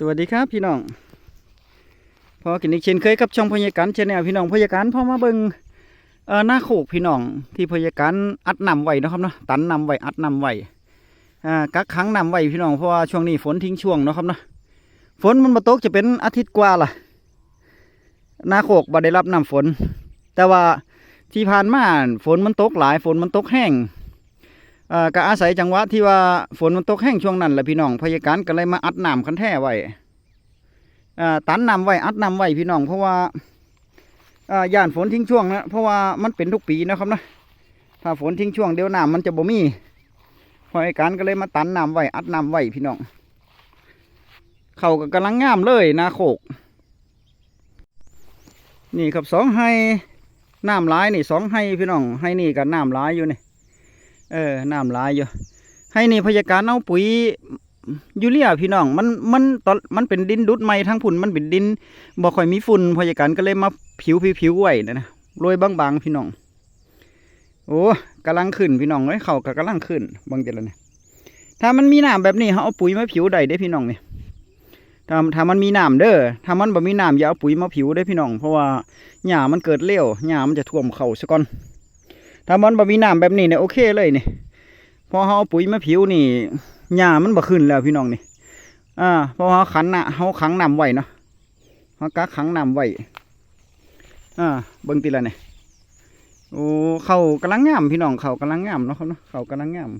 สวัสดีครับพี่น้องพอกินอีกเช่นเคยกับช่องพยาการชแนลพี่น้องพยาการพอมาเบิงเอ่อหน้าโขกพี่น้องที่พยาการอัดนำไว้นะครับเนาะตันนำไว้อัดนำไว้อ่ากักขังนำไว้พี่น้องเพราะว่าช่วงนี้ฝนทิ้งช่วงนะครับเนาะฝนมันมาตกจะเป็นอาทิตย์กว่าล่ะหน้าโขกบ่ได้รับน้ำฝน แต่ว่าที่ผ่านมาฝนมันตกหลายฝนมันตกแห้ง ก็อาศัยจังหวะที่ว่าฝนมันตกแห้งช่วงนั้นแหละพี่น้องพยาการก็เลยมาอัดน้ำคันแท้ไว้ตันน้ำไว้อัดน้ำไว้พี่น้องเพราะว่าย่านฝนทิ้งช่วงนะเพราะว่ามันเป็นทุกปีนะครับนะถ้าฝนทิ้งช่วงเดี๋ยวน้ำมันจะบ่มีพยาการก็เลยมาตันน้ำไว้อัดน้ำไว้พี่น้องเขาก็กำลังงามเลยนาโคกนี่ครับสองไฮน้ำหลายนี่สองไฮพี่น้องไฮนี่กับน้ำหลายอยู่นี่ เออน้ำลายอยู่ให้นี่พยาการเอาปุ๋ยยูเรียพี่น้องมันมันตอนมันเป็นดินดุดไม้ทั้งพุ่นมันเป็นดินบ่ค่อยมีฝุ่นพยาการก็เลยมาผิวผิวๆไว้นะนะโรยบางๆพี่น้อง โอ้กำลังขึ้นพี่น้องเลยเขาก็กำลังขึ้นบางเดือนเนี่ยถ้ามันมีน้ำแบบนี้เขาเอาปุ๋ยมาผิวได้ได้พี่น้องเนี่ยถ้าถ้ามันมีน้ำเด้อถ้ามันบ่มีน้ำอย่าเอาปุ๋ยมาผิวได้พี่น้อง เพราะว่าหญ้ามันเกิดเลี้ยวหญ้ามันจะท่วมเข่าซะก่อน ถ้ามันบ่มีน้ำแบบนี้เนี่ยโอเคเลยนี่พอเขาเอาปุ๋ยมาผิวนี่หญ้ามันบ่ขึ้นแล้วพี่น้องนี่อ่าเพราะเขาขันน่ะเขาขังน้ำไว้เนาะเขากักขังน้ำไว้อ่าเบิ่งติละเนี่ยโอ้เขากำลังงามพี่น้องเขากำลังงามเนาะครับเนาะเขากำลังงาม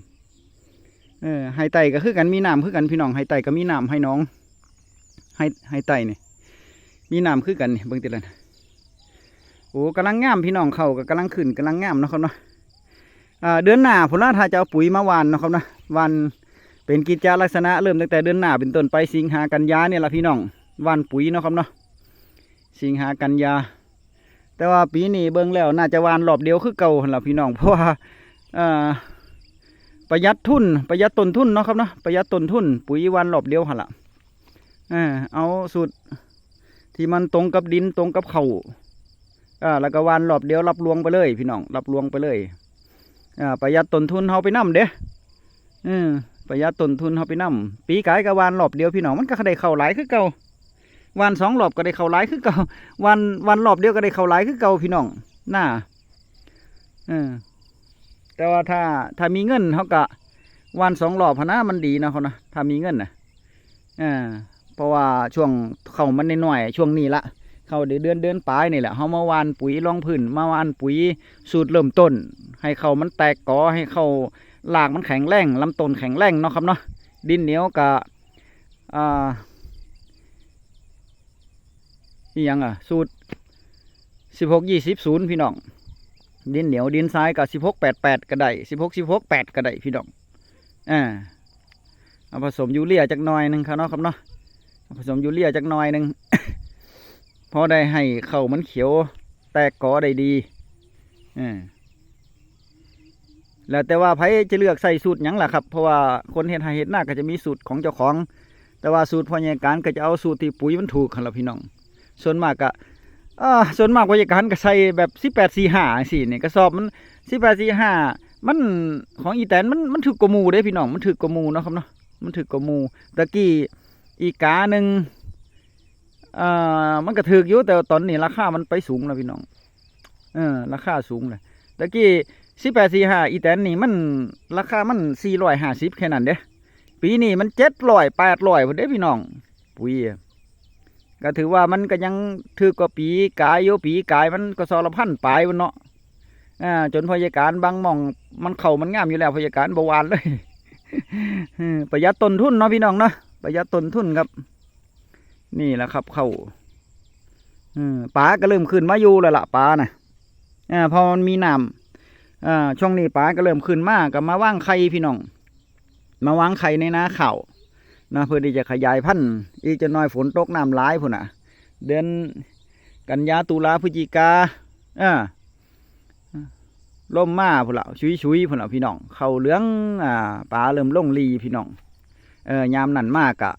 เออไฮไตก็คือกันมีน้ำคือกันพี่น้องไฮไตก็มีน้ำให้น้องไฮไฮไตเนี่ยมีน้ำคือกันนี่เบิ่งติละเนี่ย โอ้กำลังงามพี่น้องเขาก็กำลังขึ้นกำลังงามนะครับเนาะเดือนหน้าผลละถ้าจะเอาปุ๋ยมาวานนะครับเนาะวานเป็นกิจจลักษณะเริ่มตั้งแต่เดือนหน้าเป็นต้นไปสิงหากันยาเนี่ยละพี่น้องวานปุ๋ยนะครับเนาะสิงหากันยา แต่ว่าปีนี้เบิ่งแล้วน่าจะวานรอบเดียวคือเก่าหั่นล่ะพี่น้องเพราะว่าประหยัดทุนประหยัดต้นทุนเนาะครับเนาะประหยัดต้นทุน ปุ๋ยวานรอบเดียวหันละเอาสูตรที่มันตรงกับดินตรงกับเขา อ่าแล้วก็วานรอบเดียวรับลวงไปเลย พี่น้องรับลวงไปเลยอ่าประหยัดต้นทุนเฮาไปนํเด้อืมประหยัดต้นทุนเฮาไปนํปีกายก็วานรอบเดียวพี่น้องมันก็ได้เข้าหลายคือเก่าวานสองรอบก็ได้เข้าหลายคือเก่าวานวานรอบเดียวก็ได้เข้าหลายคือเก่าพี่น้องน่าเออแต่ว่าถ้าถ้ามีเงินเขาก็วานสองรอบพนะมันดีนะเขานะถ้ามีเงินนะอ่าเพราะว่าช่วงเข้ามันน้อยๆช่วงนี้ละ เข้าเดือนเดือนเดือนปลายนี่แหละเขามาวานปุ๋ยรองพื้นมาวานปุ๋ยสูตรเริ่มต้น ให้เขามันแตกกอให้เขาหลากมันแข็งแรงลำต้นแข็งแรงเนาะครับเนาะดินเหนียวกับอ่าอีหยังอะสูตรสิบหกยี่สิบศูนย์พี่น้องดินเหนียวดินทรายกับสิบหกแปดแปดก็ไดสิบหกสิบหกแปดก็ไดพี่น้องอ่าเอาผสมยูเรียจักหน่อยหนึ่งครับเนาะครับเนาะผสมยูเรียจักหน่อยหนึ่ง พอได้ให้เข้ามันเขียว แตกกอได้ดีอ่าแล้วแต่ว่าไผจะเลือกใส่สูตรหยังล่ะครับ เพราะว่าคนเห็ดห่เห็ดหน้าก็จะมีสูตรของเจ้าของ แต่ว่าสูตรพอใหญ่การก็จะเอาสูตรที่ปุ๋ยมันถูกกันละพี่น้อง ส่วนมากก็อ่าส่วนมากพอใหญ่การก็ใส่แบบสิบแปดสี่ห้าสี่เนี่ยกระสอบมันสิบแปดสี่ห้ามันของอีแตนมันมันถือกว่าหมูเด้พี่น้องมันถือกว่าหมูเนาะครับเนาะมันถือกว่าหมูตะกี้อีกาหนึ่ง อ่ามันก็ถืออยู่แต่ตอนนี้ราคามันไปสูงแล้วพี่น้อง เออ ราคาสูงเลยตะกี้สิบแปดสี่ห้าอีแตนนี่มันราคามันสี่ร้อยห้าสิบแค่นั้นเด้ปีนี้มันเจ็ดร้อยแปดร้อยพอเด้พี่น้อง ปุ๋ยก็ถือว่ามันก็ยังถือกว่าปีกายโยปีกายมันก็สารพันปลายวันเนาะอ่าจนพยาการบางมองมันเข่ามันงามอยู่แล้วพยาการบหวานเลยประหยัดต้นทุนเนาะพี่น้องเนาะประหยัดต้นทุนครับ นี่แหละครับ เขาปลาก็เริ่มขึ้นมาอยู่แล้วล่ะปลาน่ะอ่าพอมันมีน้ำช่วงนี้ปลาก็เริ่มขึ้นมากก็มาว่างไข่พี่น้อง มาวางไข่ในนาข่าวนะเพื่อที่จะขยายพันธุ์อีกจะน้อยฝนตกน้ำหลายพุ่นน่ะ เดือนกันยาตุลาพฤศจิกาอ่าล่มมาพุ่นละชุยชุยพุ่นละพี่น้อง เข่าเหลืองอ่าปลาเริ่มล่งลีพี่น้องเออยามนั่นมากอะ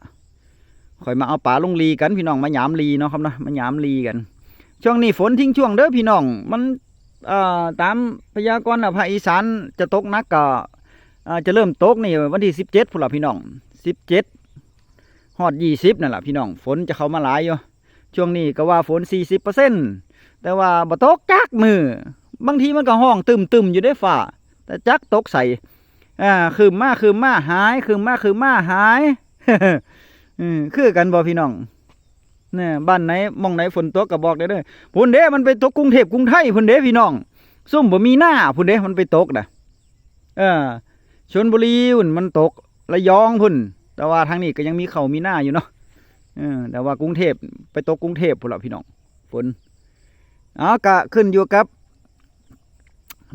ข่อยมาเอาป่าลงลีกันพี่น้องมาหยามลีเนาะครับเนาะมาหยามลีกัน ช่วงนี้ฝนทิ้งช่วงเด้อพี่น้อง มันตามพยากรณ์อะภาคอีสานจะตกนักก็จะเริ่มตกนี่วันที่สิบเจ็ดพุ่นละพี่น้องสิบเจ็ดฮอดยี่สิบนั่นแหละพี่น้องฝนจะเข้ามาหลายอยู่ช่วงนี้ก็ว่าฝนสี่สิบเปอร์เซ็นต์แต่ว่าบ่ตกจักมือบางทีมันก็ห้องตึมตึมๆอยู่ได้ฝ่า แต่จักตกใส่อ่าคืมมาคืมมาหายคืมมาคืมมาหาย อืมคือกันบ่พี่น้องเนี่ยบ้านไหนมองไหนฝนตกก็บอกได้เด้อพุ่นเด้ มันไปตกกรุงเทพกรุงไทยพุ่นเด้พี่น้องซุ่มบ่มีหน้าพุ่นเด้ มันไปตกนะเออชลบุรีพุ่นมันตกระยองพุ่น แต่ว่าทางนี้ก็ยังมีเขามีหน้าอยู่เนาะเออแต่ว่ากรุงเทพไปตกกรุงเทพพุ่นละพี่น้องฝนเอากะขึ้นอยู่กับ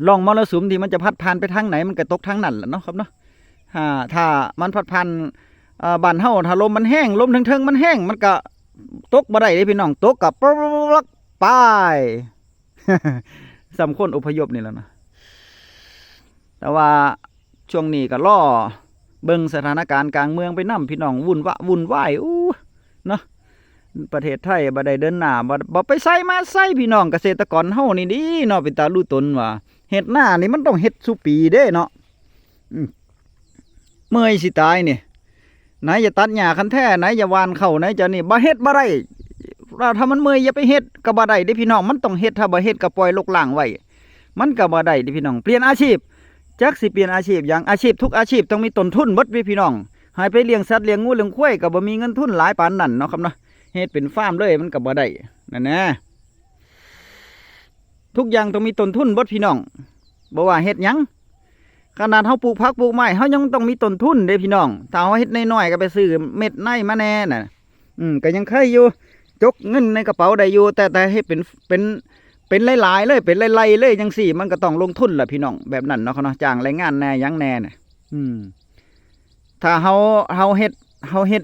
ล่องมรสุมที่มันจะพัดผ่านไปทางไหนมันก็ตกทางนั้นแหละเนาะครับเนาะถ้าถ้ามันพัดผ่าน อ่าบ้านเฮาถ้าลมมันแห้งลมเทิงๆมันแห้งมันก็ตกบ่ได้เด้พี่น้องตกกับปลักไปสำคนอพยพนี่แล้วนะแต่ว่าช่วงนี้ก็ล่อเบิ่งสถานการณ์กลางเมืองไปนํพี่น้องวุ่นวะวุ่นวายอู้เนาะประเทศไทยบ่ได้เดินหน้าบ่บ่ไปใส่มาใส่พี่น้องเกษตรกรเฮานี่ดีเนาะเป็นตารู้ตนว่าเฮ็ดหน้านี่มันต้องเฮ็ดสุปีเด้เนาะเมื่อยสิตายนี่ ไหนจะตัดหญ้าคันแท้ไหนจะหวานเข้าไหนจะนี่บ่เฮ็ดบ่ได้เราถ้ามันเมื่อยอย่าไปเฮ็ดก็บ่ได้เด้พี่น้องมันต้องเฮ็ดถ้าบ่เฮ็ดก็ปล่อยลกล่างไว้มันก็บ่ได้เด้พี่น้องเปลี่ยนอาชีพจักสิเปลี่ยนอาชีพอย่างอาชีพทุกอาชีพต้องมีต้นทุนเบิดเว้พี่น้องหายไปเลี้ยงสัตว์เลี้ยงงูเลี้ยงควายก็บ่มีเงินทุนหลายปานนั้นเนาะครับเนาะเฮ็ดเป็นฟาร์มเลยมันก็บ่ได้นั่นแหละทุกอย่างต้องมีต้นทุนบดพี่น้องบ่ว่าเฮ็ดหยัง ขนาดเฮาปลูกผักปลูกไม้เฮายังต้องมีต้นทุนเด้พี่น้อง ถ้าเฮาเฮ็ดน้อยๆก็ไปซื้อเม็ดในมาแน่น่ะ อืมก็ยังใครอยู่ จกเงินในกระเป๋าได้อยู่ แต่แต่ให้เป็นเป็นเป็นหลายๆเลย เป็นไล่ๆเลยจังสี่ มันก็ต้องลงทุนแหละพี่น้องแบบนั้นเนาะเขาเนาะจ้างแรงงานแน่ยังแน่เนี่ยอืม ถ้าเฮาเฮาเฮ็ดเฮาเฮ็ด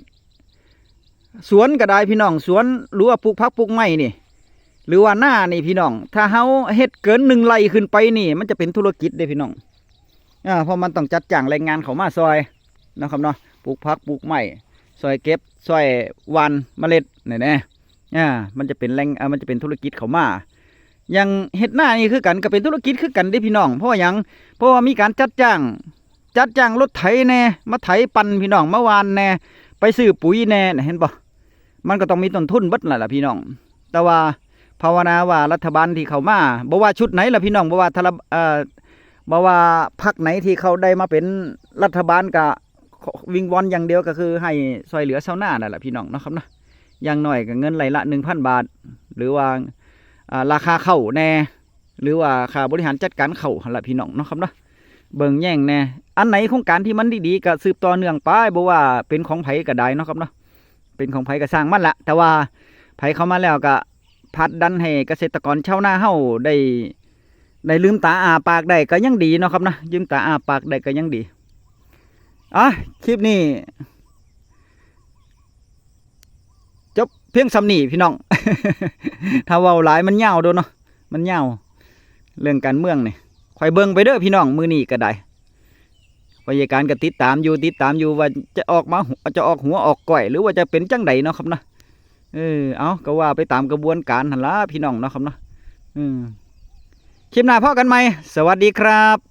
สวนก็ได้พี่น้อง สวนหรือว่าปลูกผักปลูกไม้นี่ หรือว่าหน้านี่พี่น้อง ถ้าเฮาเฮ็ดเกินหนึ่งไร่ขึ้นไปนี่ มันจะเป็นธุรกิจเด้พี่น้อง อ่าเพราะมันต้องจัดจ้างแรงงานเขามาซอยนะครับเนาะปลูกผักปลูกไม้ซอยเก็บซอยวานเมล็ดนี่แน่อ่ามันจะเป็นแรงอ่ามันจะเป็นธุรกิจเขามาอย่างเฮ็ดหน้านี่คือกันก็เป็นธุรกิจคือกันเด้พี่น้อง เพราะว่ายังเพราะว่ามีการจัดจ้าง จัดจ้างรถไถแน่มาไถปันพี่น้องเมื่อวานแน่ไปซื้อปุ๋ยแน่เห็นบ่มันก็ต้องมีต้นทุนเบิดนั่นล่ะพี่น้อง แต่ว่าภาวนาว่ารัฐบาลที่เข้ามาบ่ว่าชุดไหนล่ะพี่น้องบ่ว่า ทะละเอ่อบ่ว่าพรรคไหนที่เขาได้มาเป็นรัฐบาลก็วิงวอนอย่างเดียวก็คือให้ช่วยเหลือชาวนานั่นแหละพี่น้องนะครับนะอย่างน้อยก็เงินไหลละ1,000บาท หรือว่าราคาเข้าแน่ หรือว่าค่าบริหารจัดการเข้าหละพี่น้องนะครับเนาะเบิ่งแย่งแน่ อันไหนโครงการที่มันดีๆก็สืบต่อเนื่องไปบ่ว่าเป็นของไผก็ได้นะครับเนาะเป็นของไผก็สร้างมันละแต่ว่าไผเข้ามาแล้วก็ผลัดดันให้เกษตรกรชาวนาเฮาได้ ได้ลืมตาอาปากได้ก็ยังดีเนาะครับนะลืมตาอาปากได้ก็ยังดีอะคลิปนี้จบเพียงสำนีพี่น้อง ถ้าเว้าหลายมันยาวโดนเนาะมันยาวเรื่องการเมืองนี่คอยเบิ่งไปเด้อพี่น้องมือนี้ก็ได้พยาการก็ติดตามอยู่ติดตามอยู่ว่าจะออกมาจะออกหัวออกก้อย หรือว่าจะเป็นจังใดเนาะครับนะเออเอาก็ว่าไปตามกระบวนการหันละพี่น้องเนาะครับนะอืม คลิปหน้าพ่อกันไหม สวัสดีครับ